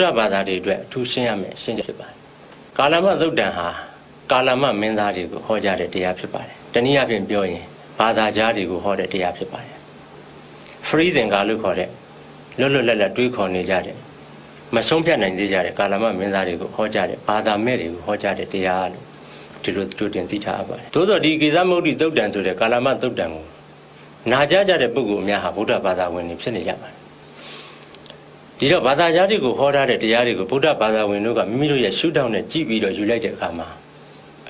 ုရားဘာသာတွေအတွက်အထူးရှင်းရမယ်ရှင်းချက်ဖြစ်ပါတယ်ကာလမသုတ်တံဟာကာလမမင်းသားတွေကိုဟောကြားတဲ့တရားဖြစ်ပါတယ်တနည်းအားဖြင့်ပြောရင်ဘာသာကြားတွေကိုဟောတဲ့တရားဖြစ်ပါတယ် free thinker လို့ခေါ်တဲ့လွတ်လွတ်လပ်လပ်တွေးခေါ်နေကြတယ်မဆုံးဖြတ်နိုင်သေးကြတဲ့ကာလမမင်းသားတွေကိုဟောကြားတဲ့ဘာသာမဲ့တွေကိုဟောကြားတဲ့တရားလို့ဒီလိုတို့တင်သိထားရပါတယ်သို့တော့ဒီကိစ္စမုတ်တိသုတ်တံဆိုတဲ့ကာလမသုတ်တံကိုနာကြားကြတဲ့ပုဂ္ဂိုလ်အများဟာဗုဒ္ဓဘာသာဝင်တွေဖြစ်နေကြပါတယ် ဒီတော့ဘာသာကြားတွေကိုဟောထားတဲ့တရားတွေကိုဗုဒ္ဓဘာသာဝင်တို့ကမိမိတို့ရဲ့ရှုထောင့်နဲ့ကြည့်ပြီးတော့ယူလိုက်တဲ့အခါမှာ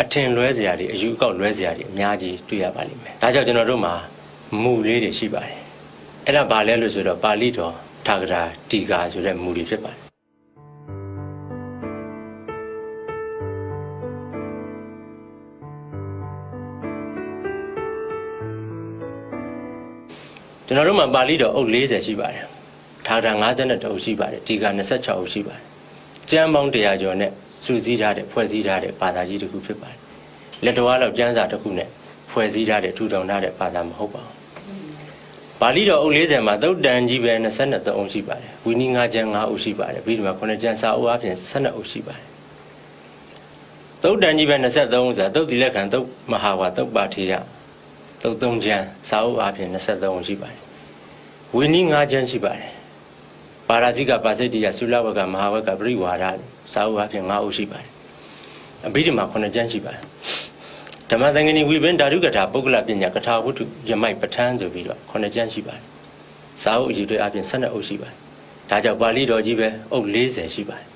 အထင်လွဲစရာတွေအယူအကောက်လွဲစရာတွေအများကြီးတွေ့ရပါလိမ့်မယ်ဒါကြောင့်ကျွန်တော်တို့မှာမူလေးတွေရှိပါတယ်အဲ့ဒါဘာလဲလို့ဆိုတော့ပါဠိတော်ထာဂရာတီကာဆိုတဲ့မူတွေဖြစ်ပါတယ်ကျွန်တော်တို့မှာပါဠိတော်အုပ်40ရှိပါတယ် ထာဂရာ52အုပ်ရှိပါတယ်တီကာ26အုပ်ရှိပါတယ်ကျမ်းပေါင်း100ကျော်နဲ့စုစည်းထားတဲ့ဖွဲ့စည်းထားတဲ့ဘာသာကြီးတစ်ခုဖြစ်ပါတယ်လက်တော်ကတော့ကျမ်းစာတစ်ခုနဲ့ဖွဲ့စည်းထားတဲ့ထူထောင်ထားတဲ့ဘာသာမဟုတ်ပါဘူးပါဠိတော်အုပ်40မှာသုတ်တန်ကြီးပဲ23အုပ်ရှိပါတယ်ဝီနီ9ကျမ်း9အုပ်ရှိပါတယ်ပြီးဒီမှာ9ကျမ်းစာအုပ်အပြင်12အုပ်ရှိပါတယ်သုတ်တန်ကြီးပဲ23အုပ်ဆိုတာသုတ်တိလက်ခံသုတ်မဟာဝါသုတ်ပါထေယသုတ်3ကျမ်းစာအုပ်အပြင်23အုပ်ရှိပါတယ်ဝီနီ9ကျမ်းရှိပါတယ် ပါရာဇိကပါစိတ္တိယသုလဝကမဟာဝကပရိဝါဒစာအုပ်အပြင်9အုပ်ရှိပါတယ်အဘိဓမ္မာ9ကျမ်းရှိပါတယ်ဓမ္မသင်္ကနီဝိပင်ဓာတုကထာပုဂ္ဂလပညာကထာဝတ္ထုယမိုက်ပဋ္ဌာန်းဆိုပြီးတော့ခုနှစ်ကျမ်းရှိပါတယ်။စာအုပ်အယူတွေအပြင်12အုပ်ရှိပါတယ်။ဒါကြောင့်ပါဠိတော်ကြီးပဲအုပ်40ရှိပါတယ်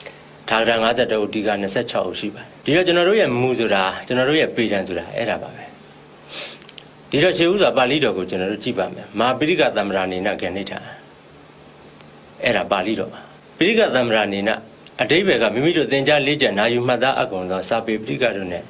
။ထာဂရ52အုပ်ဒီက26အုပ်ရှိပါတယ်။ဒီတော့ကျွန်တော်တို့ရဲ့မူဆိုတာကျွန်တော်တို့ရဲ့ပေတံဆိုတာအဲ့ဒါပါပဲ။ဒီတော့ရှေးဥစွာပါဠိတော်ကိုကျွန်တော်တို့ကြည့်ပါမယ်။မာပိရိကသမ္မရာနေနဂဏိထာ အဲ့ဒါပါဠိတော်ပါ။ပိရိကသမ္မရာနေနအတိဘယ်ကမိမိတို့သင်ကြားလေ့ကျင့်နာယူမှတ်သားအကုန်သောစာပေပိရိကတို့ ਨੇ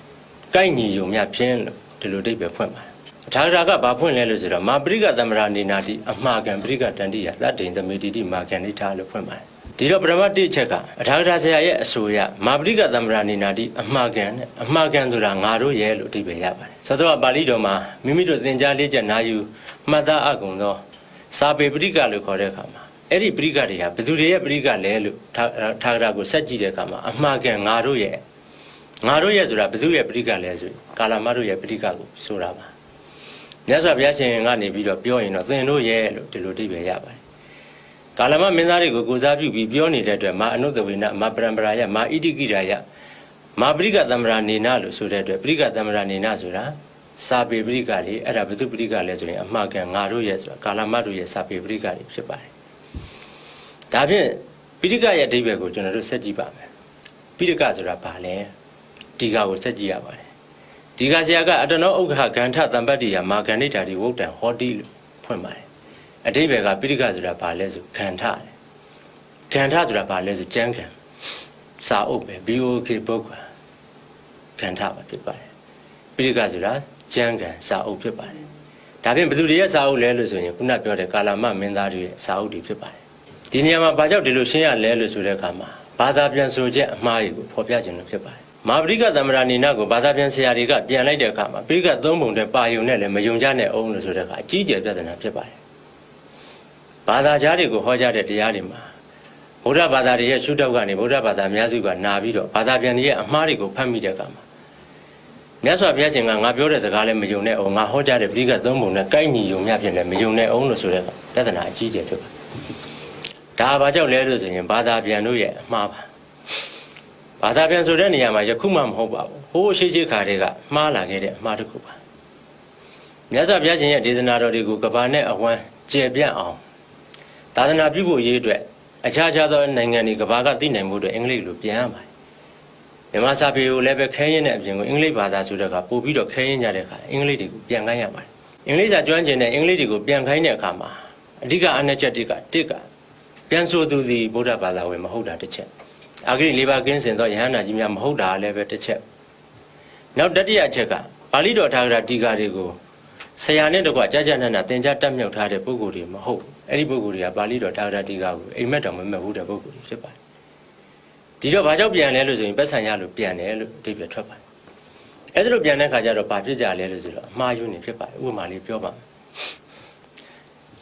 ကိုက်ညီယုံမြဖြင်းလို့ဒီလိုအဓိပ္ပာယ်ဖွင့်ပါတယ်အထာဂရာကဘာဖွင့်လဲလို့ဆိုတော့မာပရိကသမရာနေနာတိအမှားကံပရိကတန်တိယသတ္တိန်သမေတိတိမာကံနိထားလို့ဖွင့်ပါတယ်ဒီတော့ပရမတ်တိချက်ကအထာဂရာဆရာရဲ့အဆိုအရမာပရိကသမရာနေနာတိအမှားကံနဲ့အမှားကံဆိုတာငါတို့ရဲ့လို့အဓိပ္ပာယ်ရပါတယ်သောသောကပါဠိတော်မှာမိမိတို့သင်ကြားလေ့ကျက်နာယူမှတ်သားအကုန်သောစာပေပရိကလို့ခေါ်တဲ့အခါမှာ အဲ့ဒီပရိကတွေကဘယ်သူတွေရဲ့ပရိကလဲလို့ထာဂရာကိုဆက်ကြည့်တဲ့အခါမှာအမှားကံငါတို့ရဲ့ငါတို့ရဲ့ဆိုတာဘယ်သူရဲ့ပရိကလဲဆိုရင်ကာလမတို့ရဲ့ပရိကကိုဆိုတာပါမြတ်စွာဘုရားရှင်ကနေပြီးတော့ပြောရင်တော့သင်တို့ရဲ့လို့ဒီလိုအဓိပ္ပာယ်ရပါတယ်ကာလမမင်းသားတွေကိုကိုစားပြုပြီးပြောနေတဲ့အတွက်မာအနုတဝေနမာပရံပရာယမာဣတိကိရာယမာပရိကသမ္မရာနေနလို့ဆိုတဲ့အတွက်ပရိကသမ္မရာနေနဆိုတာစာပေပရိကတွေအဲ့ဒါဘယ်သူပရိကလဲဆိုရင်အမှားကန်ငါတို့ရဲ့ဆိုတာကာလမတို့ရဲ့စာပေပရိကတွေဖြစ်ပါတယ် ဒါဖြင့်ပိဋကရဲ့အဓိပ္ပာယ်ကိုကျွန်တော်တို့ဆက်ကြည့်ပါမယ်ပိဋကဆိုတာဘာလဲဒီကကိုဆက်ကြည့်ရပါတယ်ဒီကဆရာကအတနောဥက္ခဂန္ထတံပတ္တိယမာဂန္ဓိတာဒီဝုတ်တံဟောတိလို့ဖွင့်ပါတယ်အဓိပ္ပာယ်ကပိဋကဆိုတာဘာလဲဆိုဂန္ထတယ်ဂန္ထဆိုတာဘာလဲဆိုကျမ်းဂန်စာအုပ်ပဲ BOK book ဂန္ထပါဖြစ်ပါတယ်ပိဋကဆိုတာကျမ်းဂန်စာအုပ်ဖြစ်ပါတယ်ဒါဖြင့်ဘယ်သူတွေရဲ့စာအုပ်လဲလို့ဆိုရင်ခုနပြောတဲ့ကာလမမင်းသားတွေရဲ့စာအုပ်တွေဖြစ်ပါတယ် ဒီနေရာမှာဘာကြောင့်ဒီလိုရှင်းရလဲလို့ဆိုတဲ့အခါမှာဘာသာပြန်ဆိုချက်အမှားတွေကိုဖော်ပြခြင်းလို့ဖြစ်ပါတယ်မာပရိကသမ္မရာနေနာကိုဘာသာပြန်ဆရာတွေကပြန်လိုက်တဲ့အခါမှာပရိကသုံးပုံတဲ့ပါယုံနဲ့လည်းမယုံကြနဲ့အောင်လို့ဆိုတဲ့အခါအကြီးကျယ်ပြဿနာဖြစ်ပါတယ်ဘာသာကြားတွေကိုဟောကြားတဲ့တရားတွေမှာဗုဒ္ဓဘာသာတွေရဲ့ရှုထောင့်ကနေဗုဒ္ဓဘာသာအများစုကနာပြီးတော့ဘာသာပြန်တွေရဲ့အမှားတွေကိုဖတ်မိတဲ့အခါမှာမြတ်စွာဘုရားရှင်ကငါပြောတဲ့စကားလည်းမယုံနဲ့အောင်ငါဟောကြားတဲ့ပရိကသုံးပုံနဲ့ကိုက်ညီယုံမြဖြစ်လည်းမယုံနဲ့အောင်လို့ဆိုတဲ့ပြဿနာအကြီးကျယ်ဖြစ်ပါတယ် ဒါဘာကြောင့်လဲလို့ဆိုရင်ဘာသာပြန်တို့ရဲ့အမှားပါဘာသာပြန်ဆိုတဲ့နေရာမှာယခုမှမဟုတ်ပါဘူးဟိုးရှိရှိခါတွေကမှားလာခဲ့တဲ့အမှားတစ်ခုပါမြတ်စွာဘုရားရှင်ရဲ့ဒေသနာတော်တွေကိုကဘာနဲ့အဝမ်းကျေပြန့်အောင်သာသနာပြုဖို့ရေးအတွက်အခြားခြားသောနိုင်ငံတွေကဘာကသိနိုင်မှုအတွက်အင်္ဂလိပ်လိုပြန်ရပါတယ်မြန်မာစာပေကိုလည်းပဲခဲရင်တဲ့အပြင်ကိုအင်္ဂလိပ်ဘာသာဆိုတဲ့ကပို့ပြီးတော့ခဲရင်ကြတဲ့အခါအင်္ဂလိပ်တွေကိုပြန်ခိုင်းရပါတယ်အင်္ဂလိပ်စာကျွမ်းကျင်တဲ့အင်္ဂလိပ်တွေကိုပြန်ခိုင်းတဲ့အခါမှာအဓိကအနှစ်ချက်တွေကတစ်က ပြန်ဆိုသူစီဗုဒ္ဓဘာသာဝင်မဟုတ်တာတစ်ချက်အာဂရိလေးပါးကင်းစင်သောယဟန္တာကြီးများမဟုတ်တာလည်းပဲတစ်ချက်နောက်တတိယအချက်ကပါဠိတော်ထာဂရတီကာတွေကိုဆရာနဲ့တကွကြာကြာနာနာသင်ကြားတက်မြောက်ထားတဲ့ပုဂ္ဂိုလ်တွေမဟုတ်အဲ့ဒီပုဂ္ဂိုလ်တွေကပါဠိတော်ထာဂရတီကာကိုအိမ်မက်တော်မမက်ဘူးတဲ့ပုဂ္ဂိုလ်တွေဖြစ်ပါတယ်ဒီတော့ဘာကြောင့်ပြန်လဲလို့ဆိုရင်ပတ်ဆံရလို့ပြန်တယ်လို့အဓိပ္ပာယ်ထွက်ပါတယ်အဲ့ဒါလို့ပြန်တဲ့ခါကျတော့ဘာဖြစ်ကြလဲလို့ဆိုတော့အမှားယွင်းနေဖြစ်ပါတယ်ဥပမာလေးပြောပါမယ်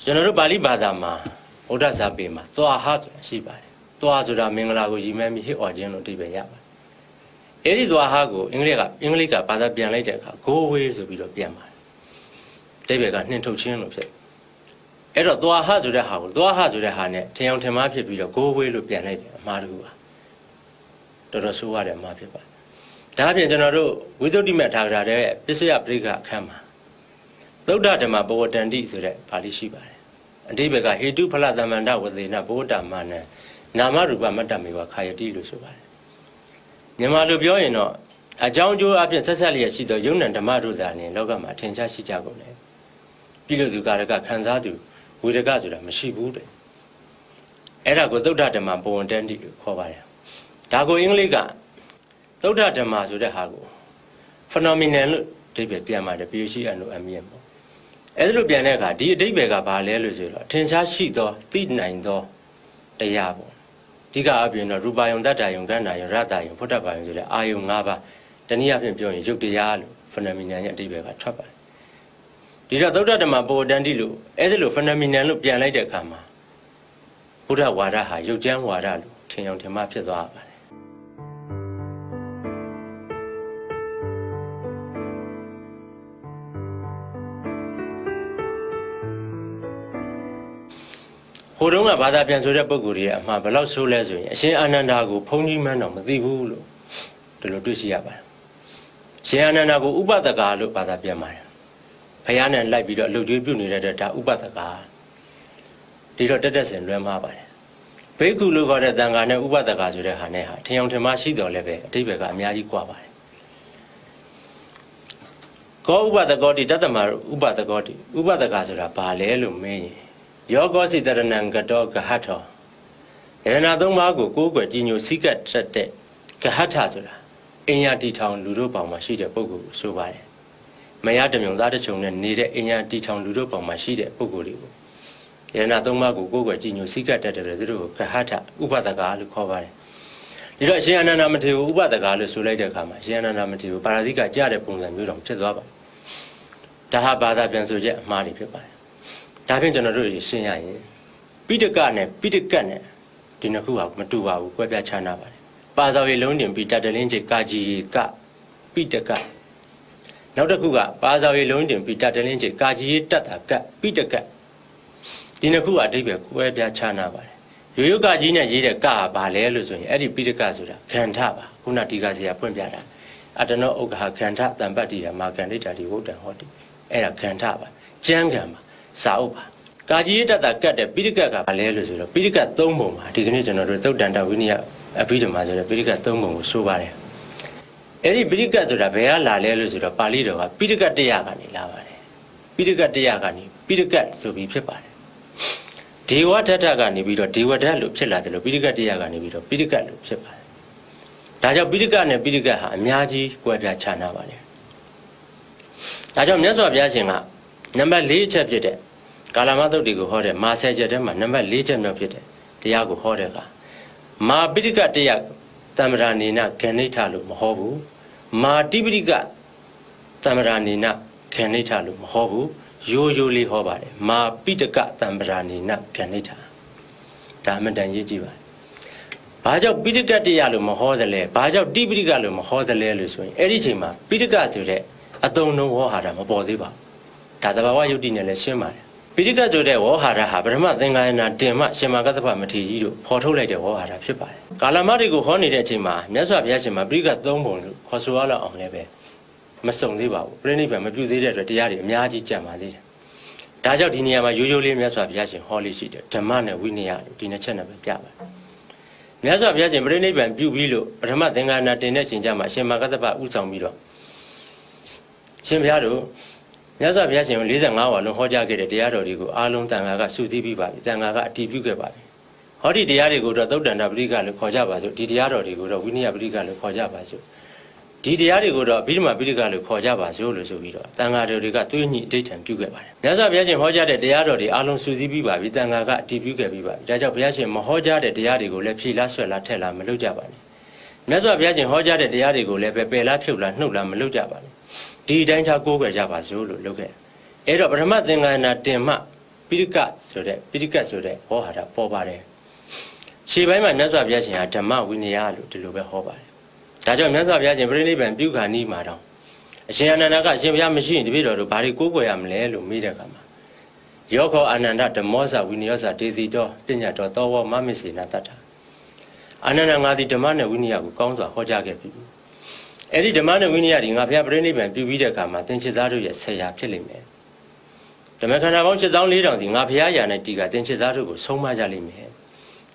ကျွန်တော်တို့ပါဠိဘာသာမှာ ဗုဒ္ဓဇာပေမှာသွားဟဆိုတာရှိပါတယ်သွားဆိုတာမင်္ဂလာကိုရည်မှန်းပြီးဟစ်အော်ခြင်းလို့အဓိပ္ပာယ်ရပါတယ်အဲ့ဒီသွားဟာကိုအင်္ဂလိပ်ကအင်္ဂလိပ်ကဘာသာပြန်လိုက်တဲ့အခါ go away ဆိုပြီးတော့ပြန်ပါတယ်အဓိပ္ပာယ်ကနှင်ထုတ်ခြင်းလို့ဖြစ်အဲ့တော့သွားဟာဆိုတဲ့ဟာကိုသွားဟာဆိုတဲ့ဟာနဲ့ထင်အောင်ထင်မှားဖြစ်ပြီးတော့ go away လို့ပြန်လိုက်တယ်အမှားတစ်ခုပါတော်တော်ဆိုးရတဲ့အမှားဖြစ်ပါတယ်ဒါအပြင်ကျွန်တော်တို့ဝိသုဒ္ဓိမထာဂရာတဲ့ပစ္စယပရိက္ခအခန်းမှာသုဒ္ဓဓမ္မဘဝတန္တိဆိုတဲ့ပါဠိရှိပါတယ် အဓိပ္ပာယ်ကဟေတုဖလသမန္တဝသေနဘုဒ္ဓမာနံနာမရူပမတ္တမေဝခာယတိလို့ဆိုပါတယ်မြန်မာလိုပြောရင်တော့အကြောင်းကျိုးအပြင်ဆက်ဆက်လျက်ရှိသောယုံ nant ဓမ္မတို့သာနေလောကမှာအထင်ရှားရှိကြကုန်တယ်ပြုလို့သူကာရကခံစားသူဝေဒကဆိုတာမရှိဘူးတဲ့အဲ့ဒါကိုသုဒ္ဓဓမ္မဘဝတန္တိလို့ခေါ်ပါတယ်ဒါကိုအင်္ဂလိပ်ကသုဒ္ဓဓမ္မဆိုတဲ့ဟာကို phenomenon လို့အဓိပ္ပာယ်ပြန်ပါတယ် PhD လို့အမြင်ပေါ့ အဲ့ဒါလိုပြန်တဲ့အခါဒီအဓိပ္ပာယ်ကဘာလဲလို့ဆိုတော့အထင်ရှားရှိသောသိနိုင်သောတရားပေါ့အဓိကအပြင်တော့ရူပါယုံတတ္တယုံကန္နာယုံရတ္တယုံဖုဒ္ဓဘာယုံဆိုတဲ့အာယုံ၅ပါးတနည်းအားဖြင့်ပြောရင်ယုတ်တရားလို့ phenomenon ရဲ့အဓိပ္ပာယ်ကထွက်ပါတယ်ဒီတော့သုဒ္ဓဓမ္မပေါ်တန်တိလို့အဲ့ဒါလို phenomenon လို့ပြန်လိုက်တဲ့အခါမှာဘုရားဝါဒဟာယုတ်ကျမ်းဝါဒလို့ထင်အောင်ထင်မှဖြစ်သွားပါတယ် တုန်းကဘာသာပြန်ဆိုတဲ့ပုံကိုယ်ကြီးအမှားဘယ်လောက်ဆိုးလဲဆိုရင်အရှင်အာနန္ဒာကိုဘုန်းကြီးမှန်းတော့မသိဘူးလို့ဒီလိုတွေ့ရှိရပါတယ်ရှင်အာနန္ဒာကိုဥပဒကာလို့ဘာသာပြန်ပါတယ်ဘုရားနဲ့လိုက်ပြီးတော့အလုတ်ကျွေးပြုနေတဲ့ဒါဥပဒကာဒီတော့တက်တက်စင်လွဲမှားပါတယ်ဘိက္ခုလို့ခေါ်တဲ့တန်ခါနဲ့ဥပဒကာဆိုတဲ့ဟာနဲ့ဟာထင်အောင်ထင်မှရှိတော်လည်းပဲအတိပ္ပယ်ကအများကြီးကွာပါတယ်ကောဥပဒကောတိတတ္တမဥပဒကောတိဥပဒကာဆိုတာဘာလဲလို့မင်းရင် ယောဂောစိတရဏံကတောကဟထောယရဏသုံးပါးကိုကိုးကွယ်ကြည်ညိုစိကတ်ထက်တဲ့ကဟထဆိုတာအင်ယာတီထောင်လူတို့ပေါင်မှာရှိတဲ့ပုဂ္ဂိုလ်ကိုဆိုပါတယ်မရတမြုံသားတချုံနဲ့နေတဲ့အင်ယာတီထောင်လူတို့ပေါင်မှာရှိတဲ့ပုဂ္ဂိုလ်တွေကိုယရဏသုံးပါးကိုကိုးကွယ်ကြည်ညိုစိကတ်တတ်တယ်သူတို့ကိုကဟထဥပဒကာလို့ခေါ်ပါတယ်ဒီတော့အရှင်အနန္ဒမထေရကိုဥပဒကာလို့ဆိုလိုက်တဲ့အခါမှာအရှင်အနန္ဒမထေရကိုပါရာဇိကကြတဲ့ပုံစံမျိုးတောင်ဖြစ်သွားပါတယ်ဒါဟာဘာသာပြန်ဆိုချက်အမှားတွေဖြစ်ပါတယ် ဒါဖြင့်ကျွန်တော်တို့ရှင်းရရင်ပိဋကနဲ့ပိဋကတ်နဲ့ဒီနှစ်ခုဟာမတူပါဘူးကွဲပြားခြားနာပါတယ်ပါဇော်ရီလုံးတင်ပြီးတတလင်းချေကာကြီးရီကပိဋကတ်နောက်တစ်ခုကပါဇော်ရီလုံးတင်ပြီးတတလင်းချေကာကြီးရီတတ်တာကတ်ပိဋကတ်ဒီနှစ်ခုဟာအဓိပ္ပာယ်ကွဲပြားခြားနာပါတယ်ရိုးရိုးကကြီးနဲ့ရေးတဲ့ကဟာဘာလဲလို့ဆိုရင်အဲ့ဒီပိဋကတ်ဆိုတာခန္ဓာပါခုနဒီကစီကဖွင့်ပြတာအတနောဥက္ခခန္ဓာတံပတ္တိယမာကန္ဒိတာဒီဝုဒ္ဒံဟောတိအဲ့ဒါခန္ဓာပါကျမ်းကံပါ စာအုပ်ပါကာကြီးရတ္တကတ်တဲ့ပိဋကတ်ကဘာလဲလို့ဆိုတော့ပိဋကတ်၃ပုံပါဒီကနေ့ကျွန်တော်တို့သုတ်တန်တဝိနည်းအဘိဓမ္မာဆိုတဲ့ပိဋကတ်၃ပုံကိုဆိုပါတယ်အဲ့ဒီပိဋကတ်ဆိုတာဘယ်ကလာလဲလို့ဆိုတော့ပါဠိတော်ကပိဋကတ်တရားကနေလာပါတယ်ပိဋကတ်တရားကနေပိဋကတ်ဆိုပြီးဖြစ်ပါတယ်ဒေဝထထကနေပြီးတော့ဒေဝဓာတ်လို့ဖြစ်လာတယ်လို့ပိဋကတ်တရားကနေပြီးတော့ပိဋကတ်လို့ဖြစ်ပါတယ်ဒါကြောင့်ပိဋကတ်နဲ့ပိဋကတ်ဟာအများကြီးကွဲပြားခြားနားပါတယ်ဒါကြောင့်မြတ်စွာဘုရားရှင်က နံပါတ်၄ချက်ဖြစ်တဲ့ကာလမသုတ်တွေကိုဟောတဲ့မာဆယ်ချက်ထဲမှာနံပါတ်၄ချက်မြောက်ဖြစ်တဲ့တရားကိုဟောတဲ့အခါမာပိဋကတရားတမ္မရာနေနဂဏိထလို့မဟောဘူးမာတိပိဋကတမ္မရာနေနဂဏိထလို့မဟောဘူးရိုးရိုးလေးဟောပါတယ်မာပိဋကတမ္ပရာနေနဂဏိထဒါအမှန်တန်ရေးကြည့်ပါဘာကြောင့်ပိဋကတရားလို့မဟောသလဲဘာကြောင့်တိပိဋကလို့မဟောသလဲလို့ဆိုရင်အဲ့ဒီချိန်မှာပိဋကဆိုတဲ့အတုံးလုံးဟောဟာတာမပေါ်သေးပါဘူး ဒါတဘာဝယုတ်တိနဲ့လည်းရှင်းပါတယ်ပိဋကဆိုတဲ့ဝေါဟာရဟာပထမသင်္ကာယနာတင်မှရှင်မာကတ္တပမထေရကြီးတို့ဖော်ထုတ်လိုက်တဲ့ဝေါဟာရဖြစ်ပါတယ်ကာလမတွေကိုဟောနေတဲ့အချိန်မှာမြတ်စွာဘုရားရှင်မှာပိဋကသုံးပုံလို့ခေါ်ဆိုရလောက်အောင်လည်းပဲမစုံသေးပါဘူးပြိဋိဘံမပြုသေးတဲ့အတွက်တရားတွေအများကြီးကြံပါသေးတယ်ဒါကြောင့်ဒီနေရာမှာရိုးရိုးလေးမြတ်စွာဘုရားရှင်ဟောလေးရှိတယ်ဓမ္မနဲ့ဝိနည်းလို့ဒီနှစ်ချက်နဲ့ပဲပြပါတယ်မြတ်စွာဘုရားရှင်ပြိဋိဘံပြုပြီးလို့ပထမသင်္ကာယနာတင်တဲ့ချိန်ကျမှရှင်မာကတ္တပဥဆောင်ပြီးတော့ရှင်ဘုရားတို့ မြတ်စွာဘုရားရှင်45ဝါလုံးဟောကြားခဲ့တဲ့တရားတော်တွေကိုအားလုံးတန်ခါကစုစည်းပြီးပါပြီတန်ခါကအတည်ပြုခဲ့ပါပြီဟောဒီတရားတွေကိုတော့သုတ်တန်တာပရိကလို့ခေါ်ကြပါစို့ဒီတရားတော်တွေကိုတော့ဝိနည်းပရိကလို့ခေါ်ကြပါစို့ဒီတရားတွေကိုတော့အဘိဓမ္မာပိဋကလို့ခေါ်ကြပါစို့လို့ဆိုပြီးတော့တန်ဃာတော်တွေကသွေးညှိအဋိဋ္ဌံပြုခဲ့ပါတယ်မြတ်စွာဘုရားရှင်ဟောကြားတဲ့တရားတော်တွေအားလုံးစုစည်းပြီးပါပြီတန်ဃာကအတည်ပြုခဲ့ပြီးပါပြီဒါကြောင့်ဘုရားရှင်မဟောကြားတဲ့တရားတွေကိုလည်းဖြေလားဆွဲလားထက်လားမလုပ်ကြပါနဲ့မြတ်စွာဘုရားရှင်ဟောကြားတဲ့တရားတွေကိုလည်းပဲပယ်လားဖြုတ်လားနှုတ်လားမလုပ်ကြပါနဲ့ ဒီအတိုင်းထားကိုးကွယ်ကြပါစို့လို့လုပ်ခဲ့အဲ့တော့ပထမသင်္ကန်းနာတင်မှပိဋကဆိုတဲ့ပိဋကဆိုတဲ့ဟောဟာတာပေါ်ပါတယ်ရှေ့ပိုင်းမှာမြတ်စွာဘုရားရှင်ဟာဓမ္မဝိနည်းလို့ဒီလိုပဲဟောပါတယ်ဒါကြောင့်မြတ်စွာဘုရားရှင်ပြိဋိဘံပြုခါနီးမှာတော့အရှင်အနန္ဒကအရှင်ဘုရားမရှိရင်တပည့်တော်တို့ဘာတွေကိုးကွယ်ရမလဲလို့မေးတဲ့အခါမှာယောခောအာနန္ဒဓမ္မောဇဝိနည်းဇဒေစီတော်ပညာတော်သောဝမမေစေနာတတ္ထာအာနန္ဒငါသည်ဓမ္မနဲ့ဝိနည်းကိုကောင်းစွာဟောကြားခဲ့ပြီ အဲ့ဒီဓမ္မနဲ့ဝိနည်းဒီငါဘုရားပြိဋိဘံပြုပြီးတဲ့အခါမှာသင်္ချစ်သားတို့ရဲ့ဆရာဖြစ်လိမ့်မယ်ဓမ္မခန္ဓာပေါင်း7400ဒီငါဘုရားယာနဲ့တီကသင်္ချစ်သားတို့ကိုဆုံးမကြလိမ့်မယ်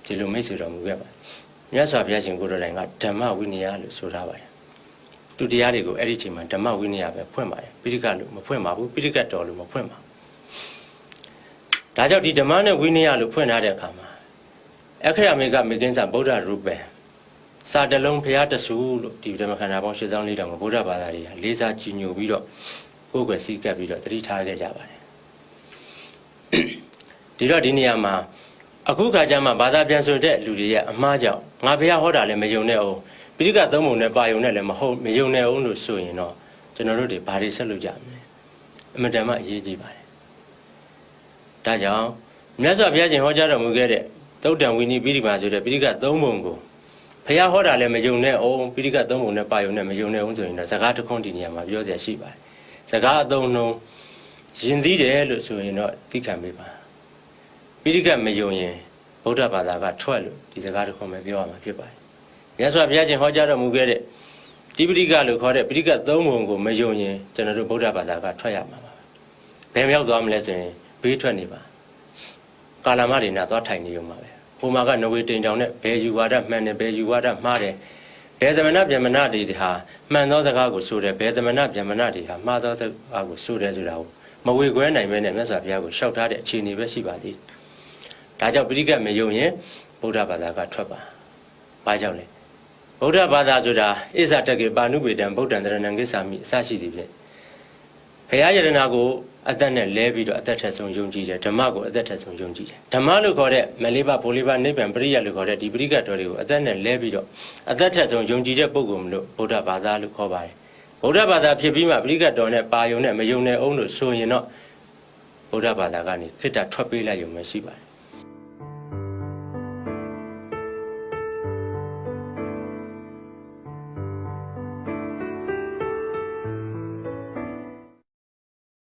ဒီလိုမိတ်ဆွေတော်မူခဲ့ပါမြတ်စွာဘုရားရှင်ကိုယ်တော်တိုင်ကဓမ္မဝိနည်းလို့ဆိုထားပါတယ်သူတရားတွေကိုအဲ့ဒီချိန်မှာဓမ္မဝိနည်းပဲဖွင့်ပါတယ်ပိဋကလို့မဖွင့်ပါဘူးပိဋကတော်လို့မဖွင့်ပါဘူးဒါကြောင့်ဒီဓမ္မနဲ့ဝိနည်းလို့ဖွင့်ထားတဲ့အခါမှာအခရမေကမေကင်းစာဗုဒ္ဓရူပံ စာတလုံးဘုရားတဆူလို့ဒီဓမ္မခန္ဓာပေါင်း7400တောင်ကိုဗုဒ္ဓဘာသာတွေကလေးစားကြည်ညိုပြီးတော့ကိုယ်ွယ်စည်းကပ်ပြီးတော့တတိထားခဲ့ကြပါတယ်ဒီတော့ဒီနေရာမှာအခုခါကျမှဘာသာပြန်ဆိုတဲ့လူတွေရဲ့အမှားကြောင့်ငါဘုရားဟောတာလည်းမယုံနဲ့အောင်ပိဋကသုံးပုံနဲ့ပါယုံနဲ့လည်းမဟုတ်မယုံနဲ့အောင်လို့ဆိုရင်တော့ကျွန်တော်တို့တွေဘာတွေဆက်လုပ်ကြမလဲအမတန်မှအရေးကြီးပါတယ်ဒါကြောင့်မြတ်စွာဘုရားရှင်ဟောကြားတော်မူခဲ့တဲ့သုတ်တံဝိနည်းပိဋကပါဆိုတဲ့ပိဋကသုံးပုံကို ဘုရားဟောတာလည်းမယုံနဲ့အောင်ပိဋကသုံးပုံနဲ့ပါယုံနဲ့မယုံနဲ့အောင်ဆိုရင်တော့စကားတစ်ခွန်းဒီနေရာမှာပြောเสียရှိပါတယ်စကားအသုံးနှုန်းယဉ်သီးတယ်လို့ဆိုရင်တော့သိခံပေးပါပိဋကမယုံရင်ဗုဒ္ဓဘာသာကထွက်လို့ဒီစကားတစ်ခွန်းပဲပြောရမှာဖြစ်ပါတယ်မြတ်စွာဘုရားရှင်ဟောကြားတော်မူခဲ့တဲ့တိပိဋကလို့ခေါ်တဲ့ပိဋကသုံးပုံကိုမယုံရင်ကျွန်တော်တို့ဗုဒ္ဓဘာသာကထွက်ရမှာပါဘယ်မြောက်သွားမလဲဆိုရင်ဘေးထွက်နေပါကာလမတွေနာသွားထိုင်နေုံပါပဲ ဟိုမှာကနဝေတိန်တောင်နဲ့ဘယ်ယူဝါဒမှန်တယ်ဘယ်ယူဝါဒမှားတယ်ဘယ်သမဏဗျမဏတွေဟာမှန်သောစကားကိုဆိုတယ်ဘယ်သမဏဗျမဏတွေဟာမှားသောစကားကိုဆိုတယ်ဆိုတာကိုမဝေခွဲနိုင်မဲနဲ့မြတ်စွာဘုရားကိုရှောက်ထားတဲ့အခြေအနေပဲရှိပါသေးတယ်ဒါကြောင့်ပိဋကမယုံရင်ဗုဒ္ဓဘာသာကထွက်ပါဘာကြောင့်လဲဗုဒ္ဓဘာသာဆိုတာဣဇာတကေပါဏုပေတံဗုဒ္ဓံတရဏံကိစ္ဆာမိအစရှိသည်ဖြင့်ဘုရားယရနာကို အသက်နဲ့လဲပြီးတော့အသက်ထက်ဆုံးယုံကြည်တယ်ဓမ္မကိုအသက်ထက်ဆုံးယုံကြည်တယ်ဓမ္မလို့ခေါ်တဲ့မလေးပါဘိုလေးပါနိဗ္ဗာန်ပရိယလို့ခေါ်တဲ့ဒီပရိကတ်တော်တွေကိုအသက်နဲ့လဲပြီးတော့အသက်ထက်ဆုံးယုံကြည်တဲ့ပုဂ္ဂိုလ်မလို့ဗုဒ္ဓဘာသာလို့ခေါ်ပါတယ်ဗုဒ္ဓဘာသာဖြစ်ပြီးမှပရိကတ်တော်နဲ့ပါယုံနဲ့မယုံနဲ့အောင်လို့ဆိုရင်တော့ဗုဒ္ဓဘာသာကနေခိတ္တထွက်ပေးလိုက်ရုံပဲရှိပါတယ်